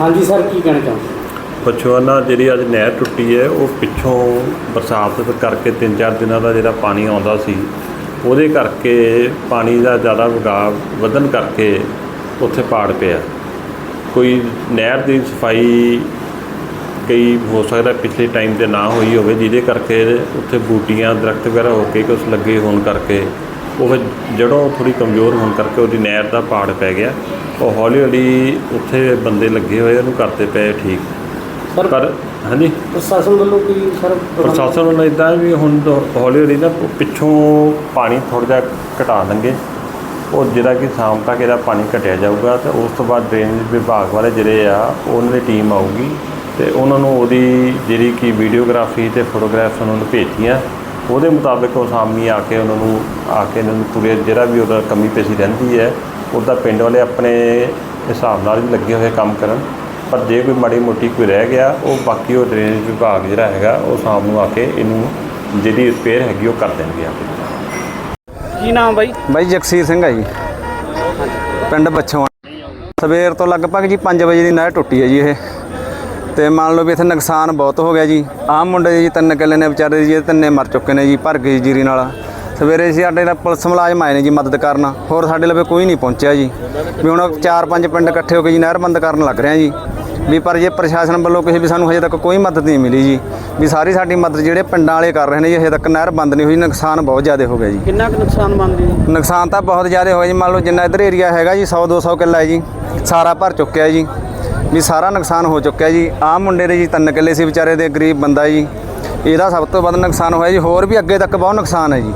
ਹਾਂਜੀ ਸਰ, ਕੀ ਕਹਿਣਾ ਚਾਹੁੰਦੇ ਪਛਵਾਨਾ ਜਿਹੜੀ ਅੱਜ ਨਹਿਰ ਟੁੱਟੀ ਹੈ, ਉਹ ਪਿੱਛੋਂ ਬਰਸਾਤ ਕਰਕੇ ਤਿੰਨ ਚਾਰ ਦਿਨਾਂ ਦਾ ਜਿਹੜਾ ਪਾਣੀ ਆਉਂਦਾ ਸੀ, ਉਹਦੇ ਕਰਕੇ ਪਾਣੀ ਦਾ ਜ਼ਿਆਦਾ ਵਗਾਅ ਵਧਣ ਕਰਕੇ ਉੱਥੇ ਪਾੜ ਪਿਆ। ਕੋਈ ਨਹਿਰ ਦੀ ਸਫ਼ਾਈ ਕਈ ਹੋ ਸਕਦਾ ਪਿਛਲੇ ਟਾਈਮ ਤੇ ਨਾ ਹੋਈ ਹੋਵੇ, ਜਿਹਦੇ ਕਰਕੇ ਉੱਥੇ ਬੂਟੀਆਂ, ਦਰਖਤ ਵਗੈਰਾ ਹੋ ਕੇ ਕੁਛ ਲੱਗੇ ਹੋਣ ਕਰਕੇ, ਉਹ ਜੜੋਂ ਥੋੜੀ ਕਮਜ਼ੋਰ ਹੋਣ ਕਰਕੇ ਉਹਦੀ ਨਹਿਰ ਦਾ ਪਾੜ ਪੈ ਗਿਆ। ਉਹ ਹੌਲੀ ਹੌਲੀ ਉੱਥੇ ਬੰਦੇ ਲੱਗੇ ਹੋਏ ਉਹਨੂੰ ਕਰਤੇ ਪਏ ਠੀਕ। ਸਰ ਪਰ ਹਾਂਜੀ? ਪ੍ਰਸ਼ਾਸਨ ਵੱਲੋਂ ਕੋਈ ਸਰ ਪ੍ਰਸ਼ਾਸਨ ਨੂੰ ਇਦਾਂ ਵੀ ਹੁਣ ਹੌਲੀ ਹੌਲੀ ਨਾ ਪਿੱਛੋਂ ਪਾਣੀ ਥੋੜ੍ਹਾ ਜਿਹਾ ਘਟਾ ਦੇਣਗੇ। ਉਹ ਜਿਹੜਾ ਕਿ ਸ਼ਾਮ ਤੱਕ ਇਹਦਾ ਪਾਣੀ ਘਟਿਆ ਜਾਊਗਾ ਤੇ ਉਸ ਤੋਂ ਬਾਅਦ ਡਰੇਨੇਜ ਵਿਭਾਗ ਵਾਲੇ ਜਿਹੜੇ ਆ ਉਹਨਾਂ ਦੀ ਟੀਮ ਆਊਗੀ ਤੇ ਉਹਨਾਂ ਨੂੰ ਉਹਦੀ ਜਿਹੜੀ ਕਿ ਵੀਡੀਓਗ੍ਰਾਫੀ ਤੇ ਫੋਟੋਗ੍ਰਾਫਸ ਉਹਨਾਂ ਨੂੰ ਭੇਜੀਆਂ ਉਹਦੇ ਮੁਤਾਬਿਕ ਉਹ ਸਾਹਮਣੇ ਆ ਕੇ ਉਹਨਾਂ ਨੂੰ ਆ ਕੇ ਇਹਨਾਂ ਨੂੰ ਪੂਰੇ ਜਿਹੜਾ ਵੀ ਉਹਦਾ ਕਮੀ ਪੇਸ਼ੀ ਰਹਿੰਦੀ ਹੈ ਉਹਦਾ ਪਿੰਡ ਵਾਲੇ ਆਪਣੇ ਹਿਸਾਬ ਨਾਲ ਵੀ ਲੱਗੇ ਹੋਏ ਕੰਮ ਕਰਨ। ਪਰ ਜੇ ਕੋਈ ਮਾੜੀ ਮੋਟੀ ਕੋਈ ਰਹਿ ਗਿਆ ਉਹ ਬਾਕੀ ਉਹ ਡਰੇਨੇਜ ਵਿਭਾਗ ਜਿਹੜਾ ਹੈਗਾ ਉਹ ਸ਼ਾਮ ਨੂੰ ਆ ਕੇ ਇਹਨੂੰ ਜਿਹੜੀ ਰਿਪੇਅਰ ਹੈਗੀ ਉਹ ਕਰ ਦੇਣਗੇ ਆ ਕੇ। ਕੀ ਨਾਮ ਬਾਈ? ਬਾਈ ਜਗਸੀਰ ਸਿੰਘ ਹੈ ਜੀ। ਪਿੰਡ ਬੱਛੋਂ। ਸਵੇਰ ਤੋਂ ਲਗਭਗ ਜੀ 5 ਵਜੇ ਦੀ ਨਹਿਰ ਟੁੱਟੀ ਹੈ ਜੀ ਇਹ। ਤੇ ਮੰਨ ਲਓ ਵੀ ਇੱਥੇ ਨੁਕਸਾਨ ਬਹੁਤ ਹੋ ਗਿਆ ਜੀ। ਆਹ ਮੁੰਡੇ ਜੀ ਤਿੰਨ ਕਿੱਲੇ ਨੇ ਵਿਚਾਰੇ ਜੀ ਇਹ ਤਿੰਨੇ ਮਰ ਚੁੱਕੇ ਨੇ ਜੀ ਭਰ ਗਈ ਜੀਰੀ ਨਾਲ। ਸਵੇਰੇ ਸੀ ਸਾਡੇ ਨਾਲ ਪੁਲਿਸ ਮੁਲਾਜ਼ਮ ਆਏ ਨੇ ਜੀ ਮਦਦ ਕਰਨ। ਹੋਰ ਸਾਡੇ ਲਵੇ ਕੋਈ ਨਹੀਂ ਪਹੁੰਚਿਆ ਜੀ। ਵੀ ਹੁਣ ਚਾਰ ਪੰਜ ਪਿੰਡ ਇਕੱਠੇ ਹੋ ਕੇ ਜੀ ਨਹਿਰ ਬੰਦ ਕਰਨ ਲੱਗ ਰਹੇ ਆ ਜੀ। ਵੀ ਪਰ ਜੇ ਪ੍ਰਸ਼ਾਸਨ ਵੱਲੋਂ ਕਿਸੇ ਵੀ ਸਾਨੂੰ ਹਜੇ ਤੱਕ ਕੋਈ ਮਦਦ ਨਹੀਂ ਮਿਲੀ ਜੀ। ਵੀ ਸਾਰੀ ਸਾਡੀ ਮਦਦ ਜਿਹੜੇ ਪਿੰਡਾਂ ਵਾਲੇ ਕਰ ਰਹੇ ਨੇ ਜੀ ਹਜੇ ਤੱਕ ਨਹਿਰ ਬੰਦ ਨਹੀਂ ਹੋਈ ਨੁਕਸਾਨ ਬਹੁਤ ਜ਼ਿਆਦਾ ਹੋ ਗਿਆ ਜੀ। ਕਿੰਨਾ ਕੁ ਨੁਕਸਾਨ ਮੰਨਦੇ ਹੋ? ਨੁਕਸਾਨ ਤਾਂ ਬਹੁਤ ਜ਼ਿਆਦਾ ਹੋਇਆ ਜੀ। ਮੰਨ ਲਓ ਜਿੰਨਾ ਇਧਰ ਏਰੀਆ ਹੈਗਾ ਜੀ 100 200 ਕਿੱਲਾ ਹੈ ਜੀ। ਸਾਰਾ ਭਰ ਚੁੱਕਿਆ ਜੀ। ਵੀ ਸਾਰਾ ਨੁਕਸਾਨ ਹੋ ਚੁੱਕਿਆ ਜੀ। ਆਹ ਮੁੰਡੇ ਦੇ ਜੀ ਤਿੰਨ ਕਿੱਲੇ ਸੀ ਵਿਚਾਰੇ ਦੇ ਗਰੀਬ ਬੰਦਾ ਜੀ। ਇਹਦਾ ਸਭ ਤੋਂ ਵੱਧ ਨੁਕਸਾਨ ਹੋਇਆ ਜੀ। ਹੋਰ ਵੀ ਅੱਗੇ ਤੱਕ ਬਹੁਤ ਨੁਕਸਾਨ ਹੈ ਜੀ।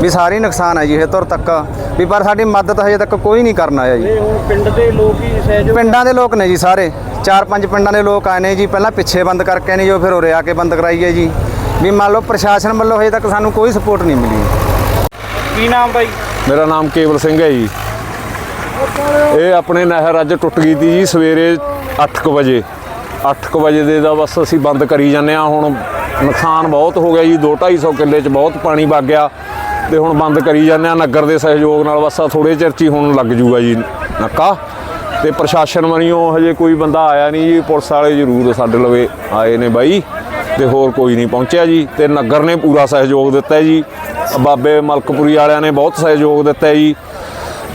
ਵੀ ਸਾਰੀ ਨੁਕਸਾਨ ਹੈ ਜੀ ਇਹ ਤੁਰ ਤੱਕ। ਵੀ ਪਰ ਸਾਡੀ ਮਦਦ ਹਜੇ ਤੱਕ ਕੋਈ ਨਹੀਂ ਕਰਨ ਆਇਆ ਜੀ। ਇਹ ਹੁਣ ਪਿੰਡ ਦੇ ਲੋਕ ਹੀ ਸਹਿਯੋਗ ਪਿੰਡਾਂ ਦੇ ਲੋਕ ਨੇ ਜੀ ਸਾਰੇ। ਚਾਰ ਪੰਜ ਪਿੰਡਾਂ ਦੇ ਲੋਕ ਆਏ ਨੇ ਜੀ। ਪਹਿਲਾਂ ਪਿੱਛੇ ਬੰਦ ਕਰਕੇ ਨੇ ਜੋ ਫਿਰ ਉਰੇ ਆ ਕੇ ਬੰਦ ਕਰਾਈ ਹੈ ਜੀ। ਵੀ ਮੰਨ ਲਓ ਪ੍ਰਸ਼ਾਸਨ ਵੱਲੋਂ ਹਜੇ ਤੱਕ ਸਾਨੂੰ ਕੋਈ ਸਪੋਰਟ ਨਹੀਂ ਮਿਲੀ। ਕੀ ਨਾਮ ਬਾਈ? ਮੇਰਾ ਨਾਮ ਕੇਵਲ ਸਿੰਘ ਹੈ ਜੀ। ਇਹ ਆਪਣੇ ਨਹਿਰ ਅੱਜ ਟੁੱਟ ਗਈ ਤੀ ਜੀ ਸਵੇਰੇ 8:00 ਵਜੇ। 8:00 ਵਜੇ ਦੇ ਦਾ ਬਸ ਅਸੀਂ ਬੰਦ ਕਰੀ ਜਾਂਦੇ ਆ ਹੁਣ ਨੁਕਸਾਨ ਬਹੁਤ ਹੋ ਗਿਆ ਜੀ। 2-250 ਕਿੱਲੇ 'ਚ ਬਹੁਤ ਪਾਣੀ ਵਗ ਗਿਆ। ਤੇ ਹੁਣ ਬੰਦ ਕਰੀ ਜਾਂਦੇ ਆ ਨਗਰ ਦੇ ਸਹਿਯੋਗ ਨਾਲ ਬਸ ਆ ਥੋੜੇ ਚਿਰ 'ਚ ਹੁਣ ਲੱਗ ਜੂਗਾ ਜੀ ਨੱਕਾ। ਤੇ ਪ੍ਰਸ਼ਾਸਨ ਵੱਲੋਂ ਹਜੇ ਕੋਈ ਬੰਦਾ ਆਇਆ ਨਹੀਂ ਜੀ ਪੁਲਿਸ ਵਾਲੇ ਜ਼ਰੂਰ ਸਾਡੇ ਲਵੇ ਆਏ ਨੇ ਬਾਈ ਤੇ ਹੋਰ ਕੋਈ ਨਹੀਂ ਪਹੁੰਚਿਆ ਜੀ। ਤੇ ਨਗਰ ਨੇ ਪੂਰਾ ਸਹਿਯੋਗ ਦਿੱਤਾ ਜੀ। ਬਾਬੇ ਮਲਕਪੁਰੀ ਵਾਲਿਆਂ ਨੇ ਬਹੁਤ ਸਹਿਯੋਗ ਦਿੱਤਾ ਜੀ।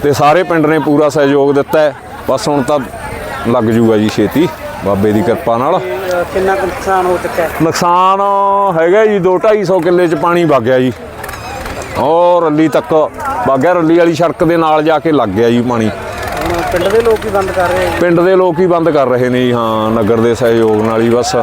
ਤੇ ਸਾਰੇ ਪਿੰਡ ਨੇ ਪੂਰਾ ਸਹਿਯੋਗ ਦਿੱਤਾ ਬਸ ਹੁਣ ਤਾਂ ਲੱਗ ਜੂਗਾ ਜੀ ਛੇਤੀ ਬਾਬੇ ਦੀ ਕਿਰਪਾ ਨਾਲ। ਕਿੰਨਾ ਨੁਕਸਾਨ ਹੋ ਚੁੱਕਾ ਹੈ? ਨੁਕਸਾਨ ਹੈਗਾ ਜੀ 2-250 ਕਿੱਲੇ ਚ ਪਾਣੀ ਵਗ ਗਿਆ ਜੀ। ਔਰ ਰੱਲੀ ਤੱਕ ਵਗ ਗਿਆ ਰੱਲੀ ਵਾਲੀ ਸੜਕ ਦੇ ਨਾਲ ਜਾ ਕੇ ਲੱਗ ਗਿਆ ਜੀ ਪਾਣੀ। ਪਿੰਡ ਦੇ ਲੋਕ ਹੀ ਬੰਦ ਕਰ ਰਹੇ ਪਿੰਡ ਦੇ ਲੋਕ ਹੀ ਬੰਦ ਕਰ ਰਹੇ ਨੇ ਜੀ ਹਾਂ ਨਗਰ ਦੇ ਸਹਿਯੋਗ ਨਾਲ ਹੀ ਬਸ।